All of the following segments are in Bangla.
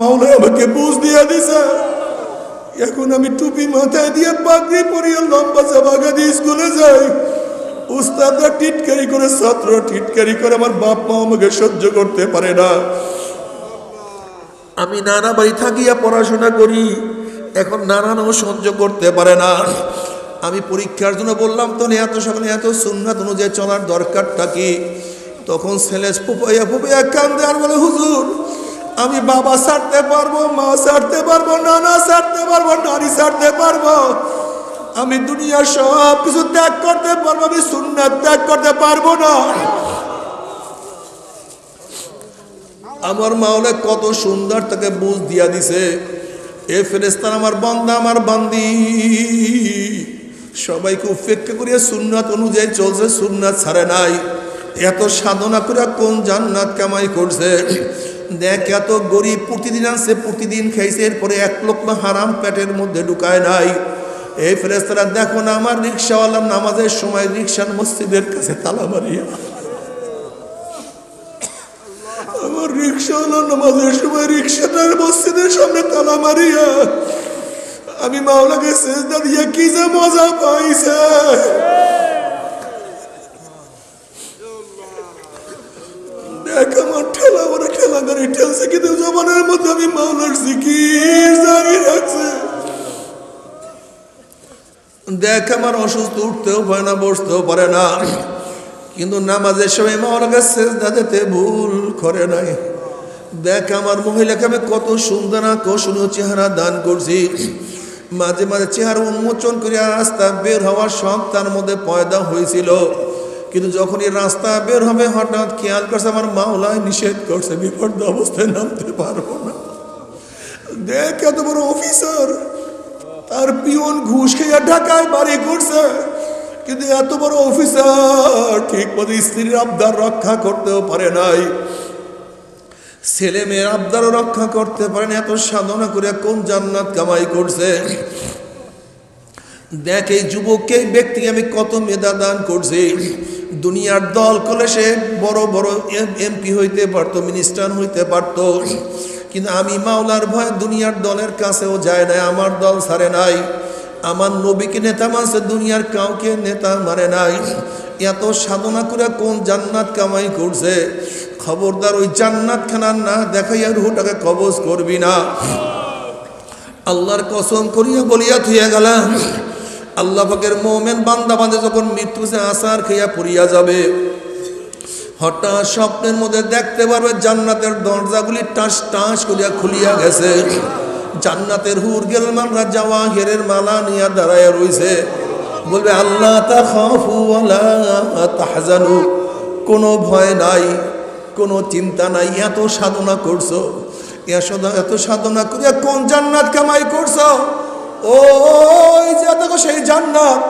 মাওলা আমাকে বুঝ দিয়ে দিছে। এখন আমি টুপি মাথায় দিয়ে পাগড়ি পরিয়ে লম্বা জামাগা দিয়ে স্কুলে যাই। উস্তাদরা টিটকারি করে ছাত্র টিটকারি করে, আমার বাপ মা আমাকে সহ্য করতে পারে না। আমি নানা বাড়ি থাকিয়া পড়াশোনা করি, এখন নানানও সহ্য করতে পারে না। আমি পরীক্ষার জন্য বললাম তো এত সকালে এত সুন্নাত অনুযায়ী চলার দরকারটা কি? তখন ছেলে ফুপাইয়া ফুপাইয়া কান্দে আর বলে, হুজুর আমি বাবা ছাড়তে পারব, মা ছাড়তে পারব, নানা ছাড়তে পারব নারী ছাড়তে পারব। আমি দুনিয়ার সব কিছু ত্যাগ করতে পারব, আমি সুন্নাত ত্যাগ করতে পারব না। আমার মা মাওলা কত সুন্দর তাকে বুঝ দিয়া দিছে, এ ফেরেস্তান আমার বান্দা, আমার বান্দি। সবাইকে উপেক্ষা করিয়া সুন্নাত অনুযায়ী চলছে, সুন্নাত ছাড়ে নাই? এত সাধনা করে কোন জান্নাত কামাই করছে? দেখ এত গরিব প্রতিদিন আছে প্রতিদিন খাইছে, এরপরে এক লক্ষ হারাম পেটের মধ্যে ঢুকায় নাই। এই ফেরেস্তারা দেখো না, আমার রিক্সাওয়ালা নামাজের সময় রিক্সার মসজিদের কাছে তালা মারিয়া। আমার রিক্সাওয়ালা নামাজের সময় রিক্সাটার মসজিদের সামনে তালা মারিয়া। আমি মাওলাকে সেজদা দিয়া কি যে মজা পাইছে। দেখ আমার ঠেলা আমার ঠেলা গাড়ি ঠেলছে, কিন্তু জমানের মধ্যে আমি মাওলার জিকির জারি দেখ আমার অসুস্থ, উঠতেও পারে না, বসতেও পারে না। কিন্তু নামাজের সময় মাওলাকে সেজদা দিতে ভুল করে নাই। দেখ আমার মহিলাকে আমি কত সুন্দর, আকর্ষণীয় চেহারা দান করছি। মাঝে মাঝে চেহারা উন্মোচন করে রাস্তা বের হওয়ার শখ তার মধ্যে পয়দা হয়েছিল। কিন্তু যখন এই রাস্তা বের হবে, হঠাৎ খেয়াল করছে আমার মাওলায় নিষেধ করছে। বিপদ অবস্থায় নামতে পারব না। দেখ এত বড় অফিসার, তার পিওন ঘুষ খেয়ে ঢাকায় বাড়ি করছে কিন্তু এত বড় অফিসার ঠিক মতো স্ত্রীর আবদার রক্ষা করতেও পারে নাই। ছেলে মেয়ের আবদারও রক্ষা করতে পারেন এত সাধনা করে কোন জান্নাত কামাই করছে? দেখ, এই যুবককে ব্যক্তিকে আমি কত মেধা দান করছি। দুনিয়ার দল করলে সে বড় বড় এমপি হইতে পারতো, মিনিস্টার হইতে পারতো। কিন্তু আমি মাওলার ভয় দুনিয়ার দলের কাছেও যায় নাই, আমার দল ছাড়ে নাই। আমার নবীকে নেতা মানছে, দুনিয়ার কাউকে নেতা মানে নাই। এত সাধনা করে কোন জান্নাত কামাই করছে? খবরদার ওই জান্নাত খানা না দেখাইয়া রুহটাকে কবজ করবি না। আল্লাহর কসম করিয়া বলিয়া থুইয়া গেলাম। আল্লাহ পাকের মোমেন বান্দা বান্দে যখন মৃত্যু সে আসার খেয়া পড়িয়া যাবে, হঠাৎ স্বপ্নের মধ্যে দেখতে পারবে জান্নাতের দরজাগুলি টাস টাস করিয়া খুলিয়া গেছে। জান্নাতের হুর গেলমানরা যাওয়া, হেরের মালা নিয়া দাঁড়াইয়া রইছে। বলবে, আল্লাহ তা খাফু তাহজানু। কোনো ভয় নাই, কোনো চিন্তা নাই, এত সাধনা করছ। এত সাধনা করিয়া কোন জান্নাত কামাই করছ? ওই যে দেখো সেই জান্নাত,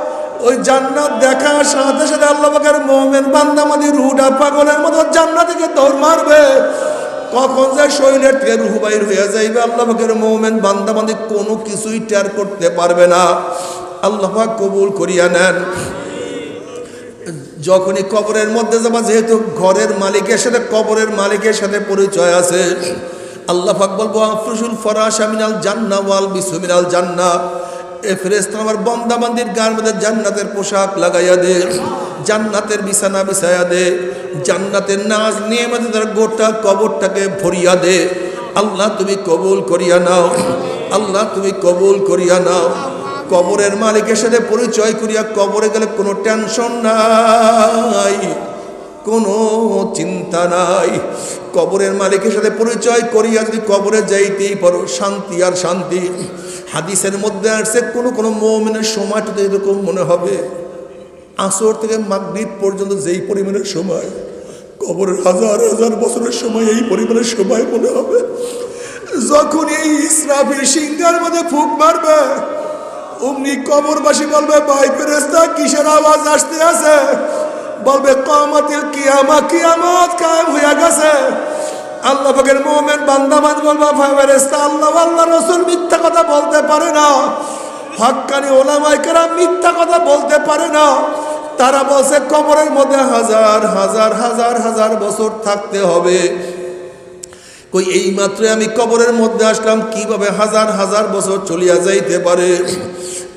ওই জান্নাত দেখার সাথে সাথে আল্লাহ পাকের মোমেন বান্দামাদি রুহটা পাগলের মতো জান্নাত থেকে দৌড় মারবে। কখন যে শরীরের থেকে রুহ বাইর হয়ে যাইবে, আল্লাহ পাকের মোমেন বান্দামাদি কোনো কিছুই টের করতে পারবে না। আল্লাহ কবুল করিয়া নেন। যখনই কবরের মধ্যে যাবা, যেহেতু ঘরের মালিকের সাথে, কবরের মালিকের সাথে পরিচয় আছে। আল্লাহ পাক বলব আফরুসুল ফরাশ আমিনাল জান্না ওয়াল বিসমিনাল জান্না। এ ফেরেস্তা আমার বন্দাবান্দির গার মধ্যে জান্নাতের পোশাক লাগাইয়া দে, জান্নাতের বিছানা বিছাইয়া দে, জান্নাতের নাচ নিয়ে মধ্যে তার গোটা কবরটাকে ভরিয়া দে। আল্লাহ তুমি কবুল করিয়া নাও, আল্লাহ তুমি কবুল করিয়া নাও। কবরের মালিকের সাথে পরিচয় করিয়া কবরে গেলে কোনো টেনশন নাই। কোনো চিন্তা নাই। কবরের মালিকের সাথে পরিচয় করিয়া যদি কবরে যাইতেই পারো, শান্তি আর শান্তি। হাদিসের মধ্যে আসছে, কোনো কোনো মৌমিনের সময়টাতে এরকম মনে হবে। আসর থেকে মাগরিব পর্যন্ত যেই পরিমাণের সময়, কবরের হাজার হাজার বছরের সময় এই পরিমাণের সময় মনে হবে। যখন এই ইসরাফির সিংহার মধ্যে ফুক মারবে, অমনি কবরবাসী বলবে, ভাই ফেরেস্তা কিসের আওয়াজ আসতে আছে? বলবে কামাতিল কিয়ামা, কিয়ামত কায়েম হইয়া গেছে। আল্লাহ পাকের মোমেন বান্দাবাদ বলবা ভাই ফেরেস্তা আল্লাহ আল্লাহ রসুল মিথ্যা কথা বলতে পারে না। হাক্কানি ওলামাই কেরাম মিথ্যা কথা বলতে পারে না। তারা বলছে, কবরের মধ্যে হাজার হাজার হাজার হাজার বছর থাকতে হবে। কই, এই মাত্র আমি কবরের মধ্যে আসলাম, কীভাবে হাজার হাজার বছর চলিয়া যাইতে পারে?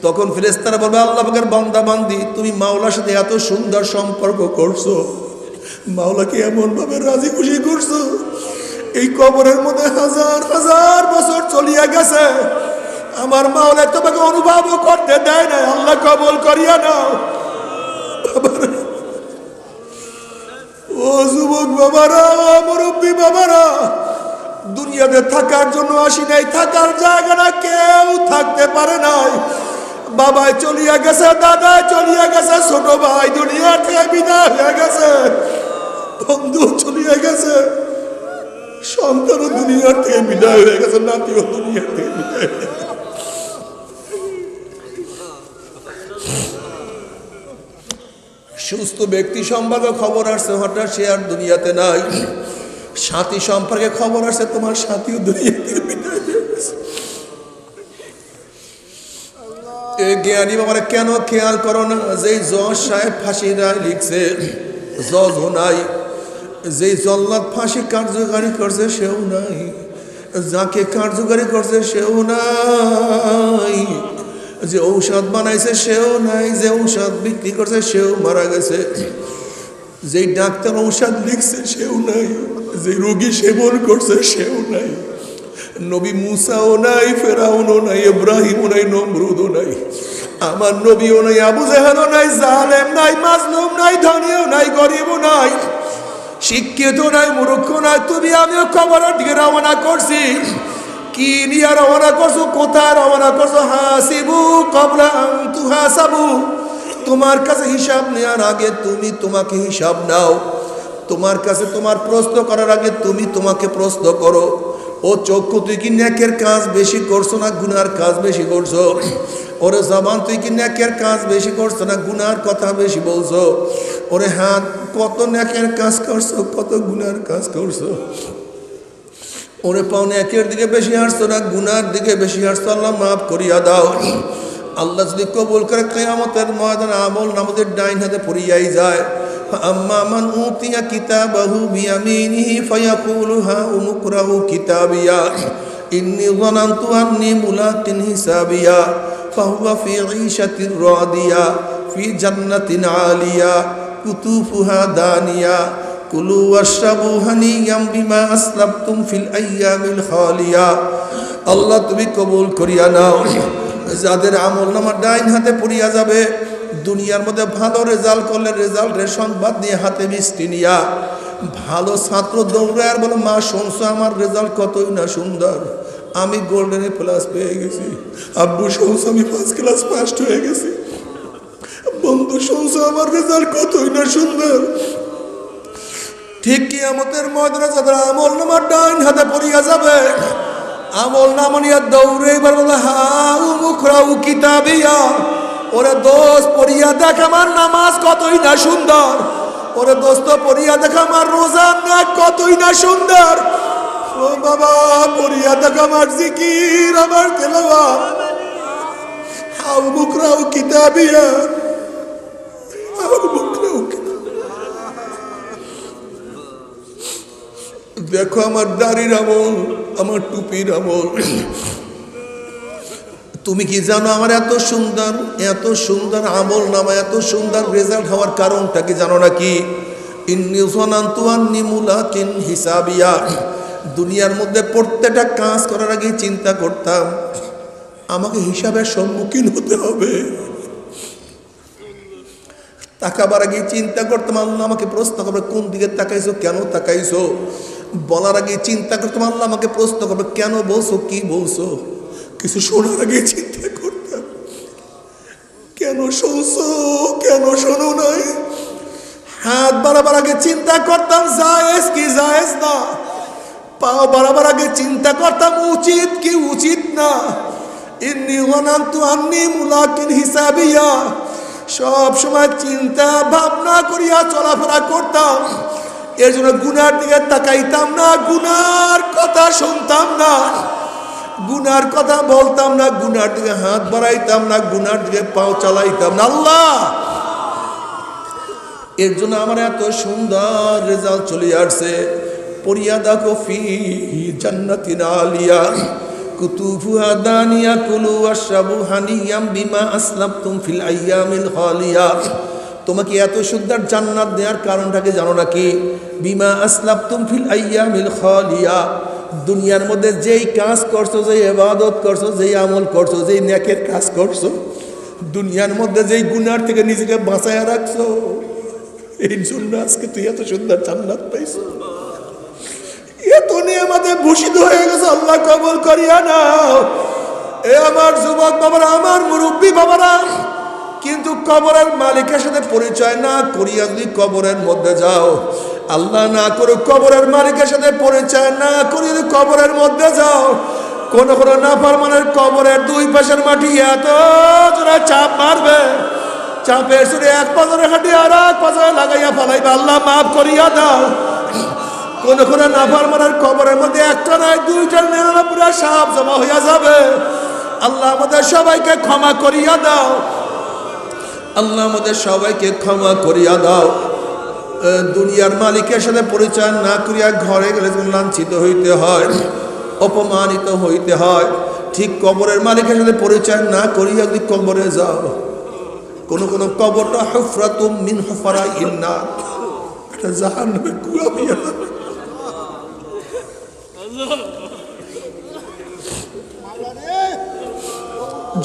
তখন ফেরেস্তারা বলবে, আল্লাহ পাকের বান্দা বান্দি, তুমি মাওলার সাথে এত সুন্দর সম্পর্ক করছ। মাওলাকে এমন ভাবে রাজি খুশি করছ, এই কবরের মধ্যে হাজার হাজার বছর চলিয়া গেছে। আমার মাওলা তোমাকে অনুভবও করতে দেয় না আল্লাহ কবল করিয়া নাও। ও যুবক বাবারা মুরব্বী বাবারা, দুনিয়াতে থাকার জন্য আসি নাই, থাকার জায়গাটা কেউ থাকতে পারে নাই। বাবাই চলিয়া গেছে দাদা চলিয়া গেছে, ছোট ভাই দুনিয়া থেকে বিদায় হয়ে গেছে। বন্ধু চলিয়া গেছে। সন্তানও দুনিয়ার থেকে বিদায় হয়ে গেছে, নাতিও দুনিয়ার থেকে। সুস্থ ব্যক্তি সম্পর্কে খবর আসছে, হঠাৎ সে আর দুনিয়াতে নাই। সাথী সম্পর্কে খবর আসছে, তোমার সাথীও দুনিয়া থেকে বিদায় জ্ঞানী বাবারা, কেন খেয়াল করো না? যেই জজ সাহেব ফাঁসি রায় লিখছে জজ নাই। যেই জল্লাদ ফাঁসি কার্যকারী করছে, সেও নাই। যাকে কার্যকারী করছে, সেও নাই। যে ঔষধ বানাইছে, সেও নাই। যে ঔষধ বিক্রি করছে, সেও মারা গেছে। যেই ডাক্তার ঔষধ লিখছে, সেও নাই। যে রোগী সেবন করছে, সেও নাই। নবী মুসাও নাই, ফেরাউনও নাই, ইব্রাহিমও নাই, নমরুদও নাই, আমার নবীও নাই, আবু জাহানও নাই, জালেম নাই, মাজলুম নাই, ধনীও নাই, গরিবও নাই, শিক্ষিত নাই, মূর্খ নাই, তুমি আমিও খবরের দিকে রওনা করছি। কি নিয়ে রওনা করছ, কোথায় রওনা করছ? হাসিবু কবলা তু হাসাবু। তোমার কাছে হিসাব নেওয়ার আগে তুমি তোমাকে হিসাব নাও। তোমার কাছে তোমার প্রশ্ন করার আগে তুমি তোমাকে প্রশ্ন করো। ও চক্ষু তুই কি ন্যাকের কাজ বেশি করছ না গুনার কাজ বেশি করছ? ওরে জবান তুই কি ন্যাকের কাজ বেশি করছ না গুনার কথা বেশি বলছো? ওরে হাত কত ন্যাকের কাজ করছ, কত গুনার কাজ করছ? ওরে পাওনে একের দিকে বেশি হাসতো না গুনার দিকে বেশি হাসতো আল্লাহ মাফ করিয়া দাও। আল্লাহ যদি কবুল করে কেয়ামতের ময়দান আমল নামদের ডাইন হাতে পড়িয়াই যায় আম্মা মান উতিয়া কিতাবাহু বিয়ামিনিহি ফায়াকুলু হা উমুকরাহু কিতাবিয়া ইন্নি যানানতু আন্নি মুলাকিন হিসাবিয়া ফাহুয়া ফি ঈশাতির রাদিয়া ফি জান্নাতিন আলিয়া কুতুফুহা দানিয়া কুলু ওয়াশরাবু হানিয়াম বিমা আসলাফতুম ফিল আইয়ামিল খালিয়া আল্লাহ তুমি কবুল করিয়া নাও। যাদের আমল নামা ডাইন হাতে পড়িয়া যাবে দুনিয়ার মধ্যে ভালো রেজাল্ট করলে রেজাল্টের সংবাদ নিয়ে হাতে মিষ্টি নিয়া ভালো ছাত্র দৌড়ায় আর বলো, মা, শুনছো আমার রেজাল্ট কতই না সুন্দর? আমি গোল্ডেনে প্লাস পেয়ে গেছি। আব্বু, শুনছো আমি ফার্স্ট ক্লাস ফার্স্ট হয়ে গেছি। বন্ধু, শুনছো আমার রেজাল্ট কতই না সুন্দর? ঠিক কি আমাদের ময়দানে যাদের আমল নামার ডাইন হাতে পড়িয়া যাবে, আমল নামনিয়া দৌড়ে এবার বলে, হাউ মুখরাউ কিতাবিয়া। ওরে দোষ পড়িয়া দেখ আমার নামাজ কতই না সুন্দর। ওরে দোস্ত পড়িয়া দেখ আমার রোজা না কতই না সুন্দর। ও বাবা, পড়িয়া দেখ আমার জিকির, আমার তেলাওয়া হাউ মুখরাউ কিতাবিয়া। দেখো আমার দাড়ির আমল, আমার টুপির আমল। তুমি কি জানো আমার এত সুন্দর এত সুন্দর আমল নামা, এত সুন্দর রেজাল্ট হওয়ার কারণটা কি জানো নাকি? হিসাবিয়া। দুনিয়ার মধ্যে প্রত্যেকটা কাজ করার আগে চিন্তা করতাম, আমাকে হিসাবের সম্মুখীন হতে হবে। তাকাবার আগে চিন্তা করতাম, আল্লাহ আমাকে প্রশ্ন করবে, কোন দিকে তাকাইছো, কেন তাকাইছো? বলার আগে চিন্তা করতাম, আল্লাহ আমাকে প্রশ্ন করবে, কেন বলছো, কি বলছো? কিছু শোনার আগে চিন্তা করতাম। কেন শুনছো? কেন শোনো নাই? হাত বাড়াবার আগে চিন্তা করতাম, জায়েজ কি জায়েজ না? পাও বাড়াবার আগে চিন্তা করতাম, উচিত কি উচিত না? ইন্নি গনান্তু আন্নি মুলাকিন হিসাবিয়া। সব সময় চিন্তা ভাবনা করিয়া চলাফেরা করতাম। এর জন্য গুনার দিকে তাকাইতাম না, গুনার কথা শুনতাম না। গুনার কথা বলতাম না, গুনার দিকে হাত বাড়াইতাম না, গুনার দিকে পাও চালাইতাম না। আল্লাহ! এর জন্য আমার এত সুন্দর রেজাল্ট চলে আসছে। পড়িয়া দেখো, ফি জান্নাতিন আলিয়া কুতুফুহা দানিয়া কুলু আশরাবু হানিয়াম বিমা আসলাফতুম ফিল আইয়ামিল খালিয়া। তোমাকে এত সুন্দর জান্নাত দেওয়ার কারণটাকে জানো নাকি? বিমা আসলাফতুম ফিল আইয়ামিল খালিয়া। দুনিয়ার মধ্যে যেই কাজ করছ, যেই এবাদত করছ, যেই আমল করছ, যেই ন্যাকের কাজ করছ, দুনিয়ার মধ্যে যেই গুনার থেকে নিজেকে বাঁচায় রাখছো, এই জন্য আজকে তুই এত সুন্দর জান্নাত পাইছো। এত নিয়ামতে ভূষিত হয়ে গেছে, আল্লাহ কবল করিয়া নাও। এ আমার যুবক বাবারা, আমার মুরব্বী বাবারা, কিন্তু কবরের মালিকের সাথে পরিচয় না করিয়া যদি কবরের মধ্যে যাও আল্লাহ না করুক কবরের মালিকের সাথে পরিচয় না করিয়া যদি কবরের মধ্যে যাও। কোন কোন নাফরমানের কবরের দুই পাশের মাটি এত জোরে চাপ মারবে। চাপের সুরে এক পাজরে হাঁটি আর এক পাজরে লাগাইয়া ফেলাইবে। আল্লাহ মাফ করিয়া দাও। কোন কোন নাফার মারার কবরের মধ্যে একটা নয় দুইটা নিরানব্বই সাপ জমা হইয়া যাবে। আল্লাহ আমাদের সবাইকে ক্ষমা করিয়া দাও। আল্লাহ আমাদের সবাইকে ক্ষমা করিয়া দাও। দুনিয়ার মালিকের সাথে পরিচয় না করিয়া ঘরে গেলে লাঞ্ছিত হইতে হয়, অপমানিত হইতে হয়। ঠিক কবরের মালিকের সাথে পরিচয় না করিয়া যদি কবরে যাও, কোন কোন কবরটা হুফরাতুম মিন হুফারা ইন্না এটা যাবে।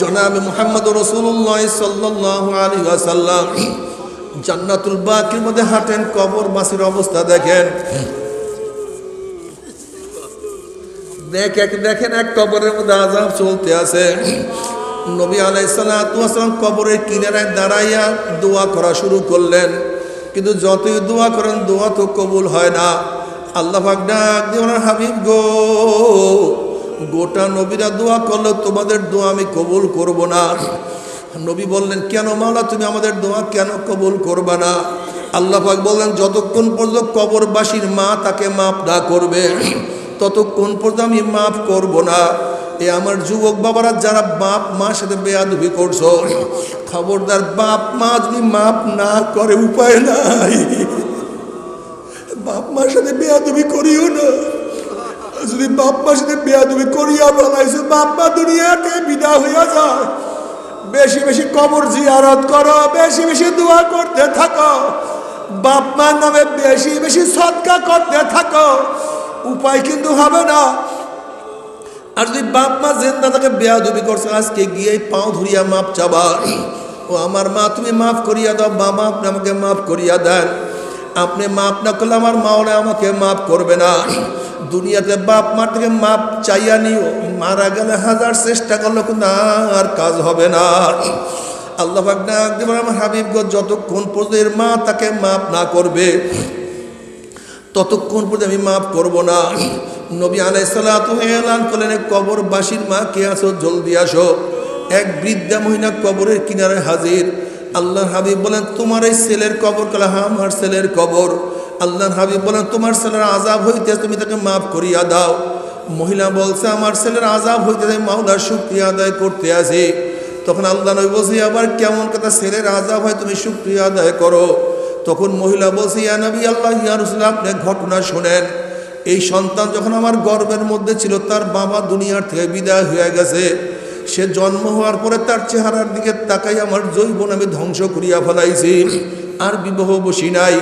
জনাব মোহাম্মদ রসুল্লাহ সাল্লাহ আলী আসাল্লাম জান্নাতুল বাকির মধ্যে হাঁটেন, কবর বাসির অবস্থা দেখেন। দেখ, এক দেখেন, এক কবরের মধ্যে আজাব চলতে আছে। নবী আলাইসালাম কবরের কিনারায় দাঁড়াইয়া দোয়া করা শুরু করলেন। কিন্তু যতই দোয়া করেন, দোয়া তো কবুল হয় না। আল্লাহ ডাক দিয়ে ওনার হাবিব গো, গোটা নবীরা দোয়া করল, তোমাদের দোয়া আমি কবুল করব না। নবী বললেন, কেন মাওলা, তুমি আমাদের দোয়া কেন কবুল করবা না? আল্লাহ পাক বললেন, যতক্ষণ পর্যন্ত কবরবাসীর মা তাকে মাপ না করবে, ততক্ষণ পর্যন্ত আমি মাফ করব না। এ আমার যুবক বাবারা, যারা বাপ মার সাথে বেয়াদবি করছ, খবরদার বাপ মা যদি মাপ না করে, উপায় নাই। বাপ মার সাথে বেয়াদবি করিও না। যদি বাপ মার সাথে বেয়াদবি করিয়া ফেলাইছে বাপ মা দুনিয়াতে বিদা হইয়া যায়। বেশি বেশি কবর জিয়ারত করো, বেশি বেশি দোয়া করতে থাকো। বাপ মার নামে বেশি বেশি সৎকা করতে থাকো। উপায় কিন্তু হবে না। আর যদি বাপ মা জেন্দা তাকে বেয়াদবি করছে, আজকে গিয়ে পাও ধরিয়া মাপ চাবা। ও আমার মা, তুমি মাফ করিয়া দাও, বাবা আপনি আমাকে মাফ করিয়া দেন। আপনি মাফ না করলে আমার মাওনে আমাকে মাফ করবে না। দুনিয়াতে বাপ মার থেকে মাপ চাইয়া নিও। মারা গেলে হাজার চেষ্টা করল না আর কাজ হবে না। আল্লাহ আমার হাবিবগঞ্জ যতক্ষণ পর্যন্ত মা তাকে মাপ না করবে, ততক্ষণ পর্যন্ত আমি মাফ করব না। নবী আলাইসাল্লাহ এলান করলেন কবরবাসীর মা কে আসো জলদি আসো। এক বৃদ্ধা মহিলা কবরের কিনারে হাজির। আল্লাহ হাবিব বলেন, তোমার এই ছেলের কবর কালা আমার ছেলের কবর। আল্লাহর হাবিব বলেন, তোমার ছেলের আজাব হইতে তুমি তাকে মাফ করিয়া দাও। মহিলা বলছে, আমার ছেলের আজাব হইতে আমি মাওলার শুক্রিয়া আদায় করতে আসি। তখন আল্লাহ নবী বলছি, আবার কেমন কথা, ছেলের আজাব হয় তুমি শুক্রিয়া আদায় করো। তখন মহিলা বলছে, ইয়া নবী আল্লাহ, ইয়া রসুল, আপনি ঘটনা শোনেন। এই সন্তান যখন আমার গর্বের মধ্যে ছিল, তার বাবা দুনিয়ার থেকে বিদায় হয়ে গেছে। সে জন্ম হওয়ার পরে তার চেহারার দিকে তাকাই আমার জৈবন আমি ধ্বংস করিয়া ফেলাইছি। আর বিবাহ বসি নাই।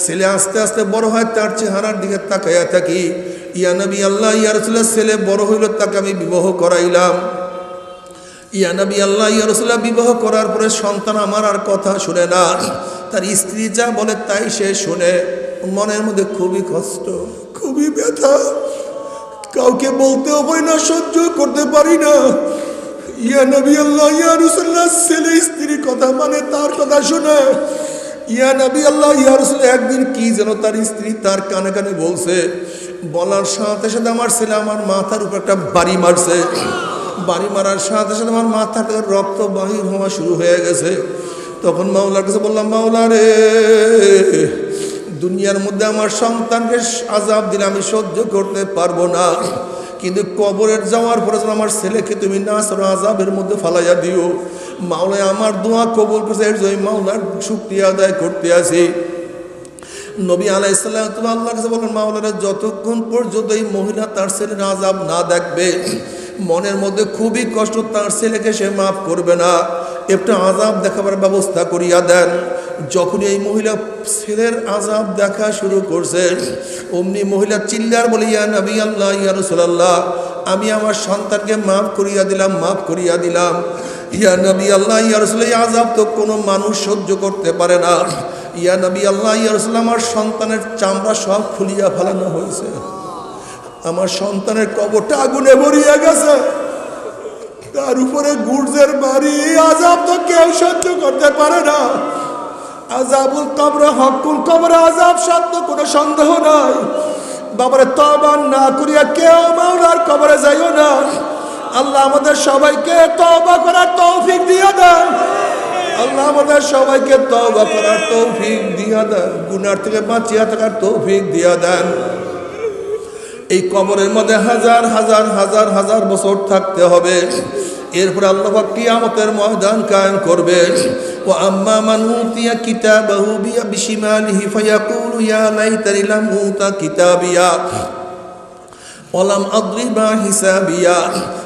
ছেলে আস্তে আস্তে বড় হয়, তার চেহারার দিকে তাকাইয়া থাকি। ইয়া নবী আল্লাহ, ইয়া রসুলের ছেলে বড় হইল, তাকে আমি বিবাহ করাইলাম। ইয়া নবী আল্লাহ, ইয়া রসুল্লাহ বিবাহ করার পরে সন্তান আমার আর কথা শুনে না। তার স্ত্রী যা বলে তাই সে শুনে। মনের মধ্যে খুবই কষ্ট, খুবই ব্যথা। কাউকে বলতেও পারি না, সহ্য করতে পারি না। ইয়া নবী আল্লাহ, ইয়া রসুল্লাহ ছেলে স্ত্রীর কথা মানে তার কথা শুনে। ইয়া নবী আল্লাহ, ইয়া রসুল, একদিন কি যেন তার স্ত্রী তার কানে কানে বলছে, বলার সাথে সাথে আমার ছেলে আমার মাথার উপর একটা বাড়ি মারছে। বাড়ি মারার সাথে সাথে আমার মাথাটা রক্ত বাহির হওয়া শুরু হয়ে গেছে। তখন মাওলার কাছে বললাম, মাওলা রে, দুনিয়ার মধ্যে আমার সন্তানকে আজাব দিলে আমি সহ্য করতে পারব না। কিন্তু কবরের যাওয়ার পরে আমার ছেলেকে তুমি না আজাবের মধ্যে ফালাইয়া দিও। মাওলায় আমার দোয়া কবুল করছে, এর জন্য মাওলার শুক্রিয়া আদায় করতে আসি নবী আলাইসাল্লাম তুমি আল্লাহ কাছে বলেন মাওলানা যতক্ষণ পর্যন্ত এই মহিলা তার ছেলের আজাব না দেখবে, মনের মধ্যে খুবই কষ্ট তার ছেলেকে সে মাফ করবে না। একটা আজাব দেখাবার ব্যবস্থা করিয়া দেন। যখন এই মহিলা ছেলের আজাব দেখা শুরু করছে, অমনি মহিলা চিল্লার বলে, ইয়া নবী আল্লাহ, ইয়া রসুলাল্লাহ, আমি আমার সন্তানকে মাফ করিয়া দিলাম, মাফ করিয়া দিলাম। ইয়া নবী আল্লাহ, ইয়া রসুল, এই আজাব তো কোনো মানুষ সহ্য করতে পারে না। ইয়া নবী আল্লাহ, ইয়া রসুল, আমার সন্তানের চামড়া সব খুলিয়া ফেলানো হয়েছে। আমার সন্তানের কবরটা আগুনে ভরিয়া গেছে। তার উপরে গুর্জের বাড়ি আজাব তো কেউ সহ্য করতে পারে না। আজাবুল কবরে, হকুল কবরে আজাব সত্য কোনো সন্দেহ নাই। বাবারে তবান না করিয়া কেউ মাওলার কবরে যাইও না। আল্লাহ আমাদের সবাইকে তবা করার তৌফিক দিয়ে দেন। আল্লাহ আমাদের সবাইকে তবা করার তৌফিক দিয়া দেন। গুনার থেকে বাঁচিয়া থাকার তৌফিক দিয়া দেন। এই কবরের মধ্যে হাজার হাজার হাজার হাজার বছর থাকতে হবে। এরপর আল্লাহ কিয়ামতের ময়দান কায়েম করবে ও আম্মা মানুতিয়া কিতাবাহু বিয়া বিশিমালিহি ফায়াকুলু, ইয়া লাইতানি লাম উতা কিতাবিয়া ওয়ালাম আদরিবা হিসাবিয়া।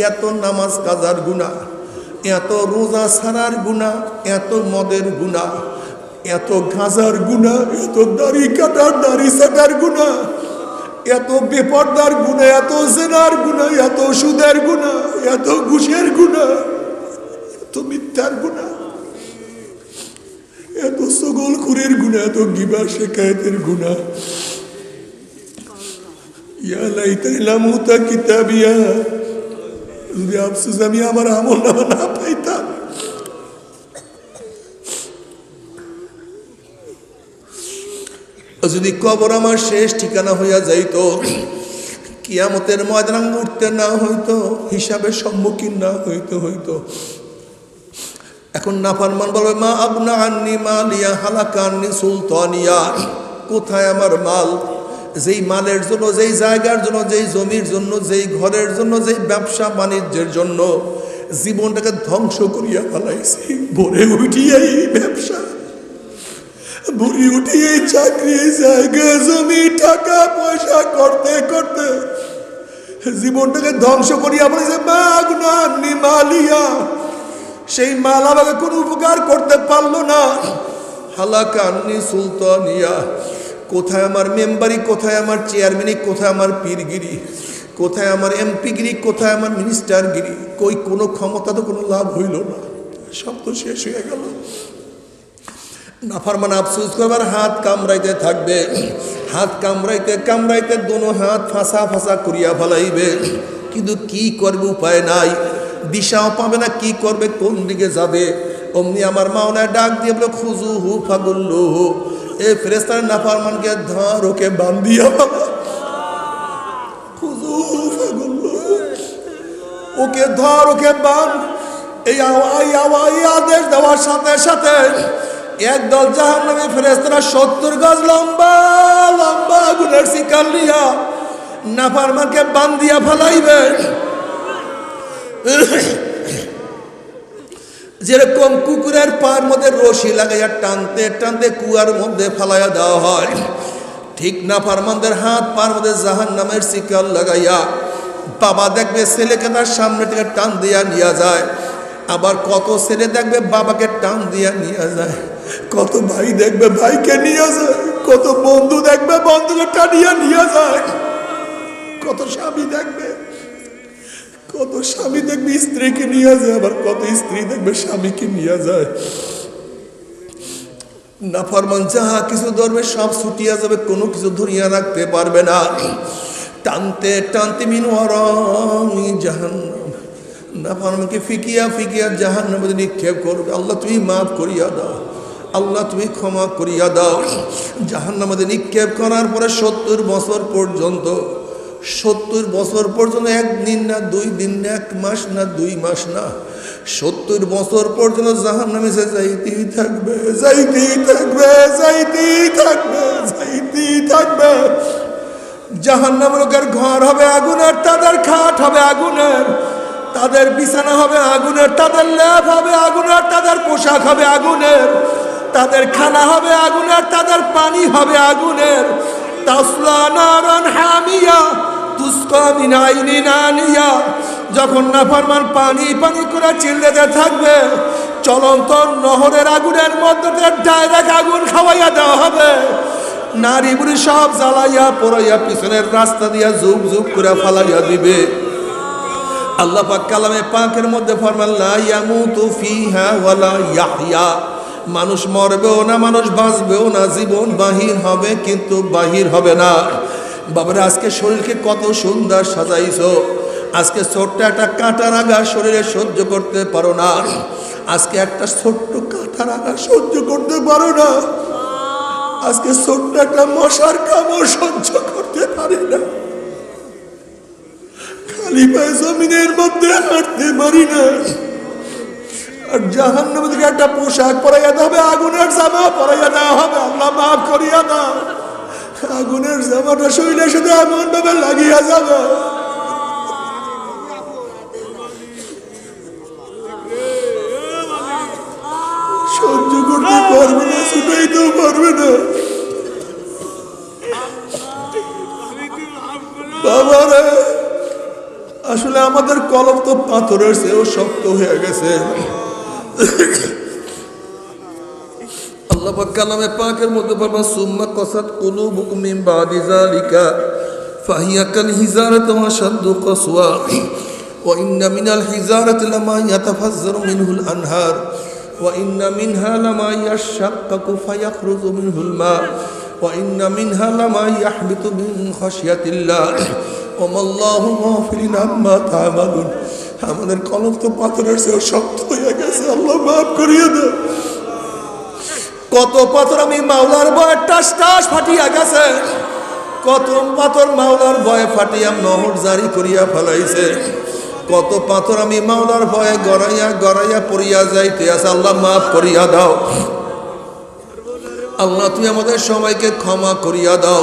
এত নামাজ কাজার গুণা এত রোজা সারার গুণা এত মদের গুণা এত গাজার গুণা এত দাড়ি কাটার দাড়ি সাটার গুণা এত বেপর্দার গুণা এত জেনার গুণা এত সুদের গুণা এত ঘুষের গুণা এত মিথ্যার গুণা এত সগল খুরের গুণা এত গিবা শেখায়তের গুণা ইয়া লাইতানি লামুতা কিতাবিয়া যদি আফসোস, আমি আমার আমল নামা না পাইতাম। যদি কবর আমার শেষ ঠিকানা হইয়া যাইত, কিয়ামতের ময়দান উঠতে না হইতো, হিসাবে সম্মুখীন না হইতে, হইতো। এখন নাফারমান বলবে, মা আবনা আন্নি মালিয়া হালাকা আন্নি সুলতানিয়া। কোথায় আমার মাল? যেই মালের জন্য, যেই জায়গার জন্য, যেই জমির জন্য, যেই ঘরের জন্য, যেই ব্যবসা বাণিজ্যের জন্য জীবনটাকে ধ্বংস করিয়া ফেলাইছি। ভরে উঠিয়ে এই ব্যবসা, ভরে উঠিয়ে চাকরি জায়গা, জমি, টাকা, পয়সা করতে করতে জীবনটাকে ধ্বংস করিয়া ফেলাইছে। মাগনা সেই মাল আমাকে কোনো উপকার করতে পারল না। হালাকান্নি সুলতানিয়া কোথায় আমার মেম্বারি, কোথায় আমার চেয়ারম্যানি কোথায় আমার পীরগিরি, কোথায় আমার এমপিগিরি কোথায় আমার মিনিস্টারগিরি কই কোনো ক্ষমতা তো কোনো লাভ হইল না। সব তো শেষ হয়ে গেল। নাফারমান আফসোস করবার হাত কামড়াইতে থাকবে। হাত কামড়াইতে কামড়াইতে দোনো হাত ফাঁসা ফাঁসা করিয়া ফেলাইবে। কিন্তু কি করবে উপায় নাই। দিশাও পাবে না, কি করবে, কোন দিকে যাবে? অমনি আমার মাওনায় ডাক দিয়ে বলে খুজু হু, ফাগুল্লু হু এ ফেরেস্তার নাফারমানকে ধর, ওকে বান্ধিয়া। ওকে ধর, ওকে বান। এই আওয়াই আওয়াই আদেশ দেওয়ার সাথে সাথে একদল জাহান নামে ফেরেস্তারা সত্তর গজ লম্বা লম্বা আগুনের শিকার লিয়া নাফারমানকে বান্ধিয়া ফেলাইবে। যেরকম কুকুরের পার মধ্যে রশি লাগাইয়া টানতে টানতে কুয়ার মধ্যে ফেলাইয়া দেওয়া হয়, ঠিক না ফারমানদের হাত পার মধ্যে জাহান নামের শিকার লাগাইয়া, বাবা দেখবে ছেলেকে তার সামনে থেকে টান দিয়া নিয়ে যায়, আবার কত ছেলে দেখবে বাবাকে টান দিয়া নিয়ে যায়, কত ভাই দেখবে ভাইকে নিয়ে যায়, কত বন্ধু দেখবে বন্ধুকে টানিয়া নিয়ে যায়, কত স্বামী দেখবে কত স্বামী দেখবে, স্ত্রীকে নিয়ে যায়, আবার কত স্ত্রী দেখবে স্বামীকে নিয়ে যায়। নাফরমান যাহা কিছু ধরবে, সব ছুটিয়া যাবে, কোনো কিছু ধরিয়া রাখতে পারবে না। টানতে টানতে মিন ওয়ারামি জাহান্নাম। নাফরমানকে ফিকিয়া ফিকিয়া জাহান্নামে নিক্ষেপ করবে আল্লাহ তুমি মাফ করিয়া দাও। আল্লাহ তুমি ক্ষমা করিয়া দাও। জাহান্নামাদের নিক্ষেপ করার পরে সত্তর বছর পর্যন্ত সত্তর বছর পর্যন্ত একদিন না, দুই দিন না, এক মাস না, দুই মাস না। সত্তর বছর পর্যন্ত জাহান নামে সে যাইতেই থাকবে যাইতেই থাকবে যাইতেই থাকবে যাইতেই থাকবে। জাহান নাম লোকের ঘর হবে আগুনের, তাদের খাট হবে আগুনের, তাদের বিছানা হবে আগুনের, তাদের ল্যাব হবে আগুনের, তাদের পোশাক হবে আগুনের, তাদের খানা হবে আগুনের, তাদের পানি হবে আগুনের। তাসলা নারান হামিয়া, তুস্কা মিন আইনিন আনিয়া যখন না ফরমান পানি পানি করে চিল্লেতে থাকবে, চলন্ত নহরের আগুনের মধ্যে ডাইরেক্ট আগুন খাওয়াইয়া দেওয়া হবে। নারী বুড়ি সব জ্বালাইয়া পড়াইয়া পিছনের রাস্তা দিয়া যুগ যুগ করে ফালাইয়া দিবে। আল্লাহ পাক কালামে পাকের মধ্যে ফরমান, লা ইয়ামুতু ফিহা ওয়ালা ইয়াহইয়া। মানুষ মরবেও না, মানুষ বাঁচবেও না, জীবন বাহির হবে কিন্তু বাহির হবে না। বাবার, আজকে শরীরকে কত সুন্দর সাজাইছো। আজকে ছোট্ট একটা কাঁটার আগা শরীরে সহ্য করতে পারো না। আজকে একটা ছোট্ট কাঁটার আগা সহ্য করতে পারো না। আজকে ছোট্ট একটা মশার কামড় সহ্য করতে পারি না। খালি পায়ে জমিনের মধ্যে হাঁটতে পারি না। আর জাহান থেকে একটা পোশাক পরাইয়া দেওয়া হবে, আগুনের জামা পরাইয়া দেওয়া হবে, আল্লাহ মাফ করিয়া দাও। আগুনের জামাটা শরীরের সাথে এমন ভাবে লাগিয়া যাবে। সহ্য করতে পারবে না, ছুটাইতেও পারবে না। আসলে আমাদের কলম তো পাথরের চেয়েও শক্ত হয়ে গেছে। আল্লাহ কালামে পাকের মধ্যে বলবা সুম্মা কসাত কুলুবুকুম মিন বাদি যালিকা, ফাহিয়া কাল হিজারাতু আশাদ্দু কসওয়া, ওয়া ইন্না মিনাল হিজারাতি লামা ইয়াতাফাজ্জারু মিনহুল আনহার, ওয়া ইন্না মিনহা লামা ইয়াশাক্কাকু ফায়াখরুজু মিনহুল মা, ওয়া ইন্না মিনহা লামা ইয়াহবিতু মিন খাশিয়াতিল্লাহ, ওমা আল্লাহু গাফিরিন আম্মা তা'মালুন। আমাদের কলম তো পাথরের চেয়েও শক্ত হয়ে গেছে। আল্লাহ মাফ করিয়ে দাও কত পাথর আমি মাওলার ভয়ে টাস টাস ফাটিয়া গেছে। কত পাথর মাওলার ভয়ে ফাটিয়া নহর জারি করিয়া ফেলাইছে। কত পাথর আমি মাওলার ভয়ে গড়াইয়া গড়াইয়া পড়িয়া যাইতে আছে। আল্লাহ মাফ করিয়া দাও। আল্লাহ তুই আমাদের সবাইকে ক্ষমা করিয়া দাও।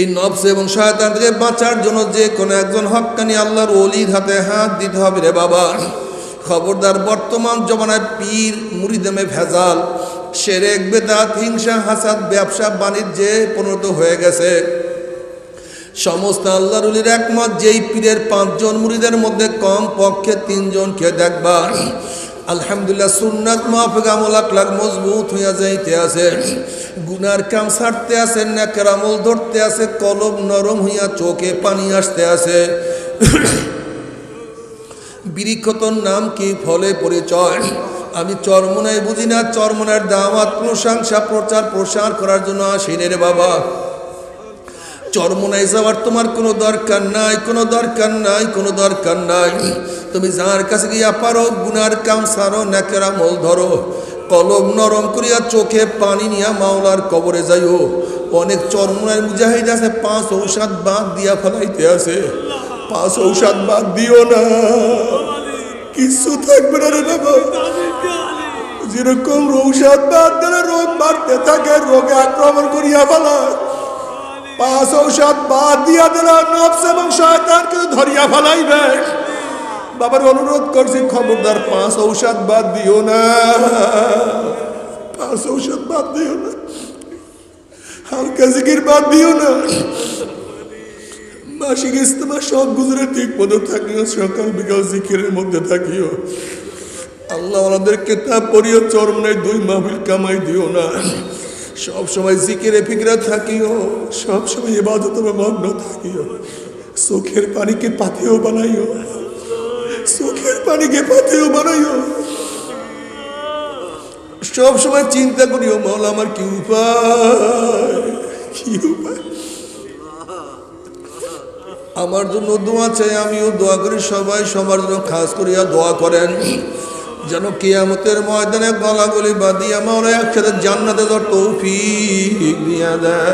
এই নফস এবং শয়তান থেকে বাঁচার জন্য যে কোনো একজন হক্কানি আল্লাহর অলির হাতে হাত দিতে হবে রে বাবা। খবরদার বর্তমান জমানায় পীর মুড়িদেমে ভেজাল, সেরেক, বেদাত, হিংসা, হাসাদ, ব্যবসা, বাণিজ্যে পরিণত হয়ে গেছে। সমস্ত আল্লাহর উলির একমত, যেই পীরের পাঁচজন মুড়িদের মধ্যে কম পক্ষে তিনজনকে দেখবা। আলহামদুলিল্লাহ, সুন্নাত মাহফিক আমল আকলাক মজবুত হইয়া যাইতে আছে। গুনার কাম ছাড়তে আছে, নাকের আমল ধরতে আছে, কলম নরম হইয়া চোখে পানি আসতে আছে। বিরিক্ষতর নাম কি? ফলে পরিচয়। আমি চরমনায় বুঝি না, চরমনার দাওয়াত, প্রশংসা প্রচার প্রসার করার জন্য আসিনি রে বাবা। চরমনায় যাওয়ার তোমার কোনো দরকার নাই, কোনো দরকার নাই, কোনো দরকার নাই। তুমি যার কাছে গিয়া পারো, গুনার কাম সারো, নাকেরা মল ধরো। কলম নরম করিয়া চোখে পানি নিয়া মাওলার কবরে যাইও। অনেক চরমনায় মুজাহিদ আছে, পাঁচ ঔষধ বাদ দিয়া ফেলাইতে আছে। পাঁচ ঔষধ বাদ দিও না। কিছু থাকবে না রে যেরকম ঔষধ বাদ দিলে রোগ বাড়তে থাকে, রোগে আক্রমণ করিয়া ফেলায়। পাঁচ ঔষধ বাদ দিয়া দিল, নফস এবং শয়তানকে ধরিয়া ফেলাইবে। বাবার অনুরোধ করছি, খবরদার, পাঁচ ঔষধ বাদ দিও না। পাঁচ ঔষধ বাদ দিও না। হালকা জিকির বাদ দিও না। মাসিক ইস্তেমা সব গুজরে ঠিক মতো থাকিও, সকাল বিকাল জিকিরের মধ্যে থাকিও। আল্লাহ আমাদের কেতাব পড়িও চরমনায় দুই মাহফিল কামাই দিও না। সব সময় জিকিরে ফিকিরে থাকিও, সব সময় ইবাদত মগ্ন থাকিও। চোখের পানিকে পাতেও বানাইও। চোখের পানিকে পাতেও বানাইও। সব সময় চিন্তা করিও, মাওলা আমার কি উপায়? কি উপায়? আমার জন্য দোয়া চাই, আমিও দোয়া করি, সবাই সবার জন্য খাস করিয়া দোয়া করেন। যেন কিয়ামতের ময়দানে গলাগুলি বাদিয়া মাওলা একসাথে জান্নাতে তোর তৌফিক দিয়া দেয়।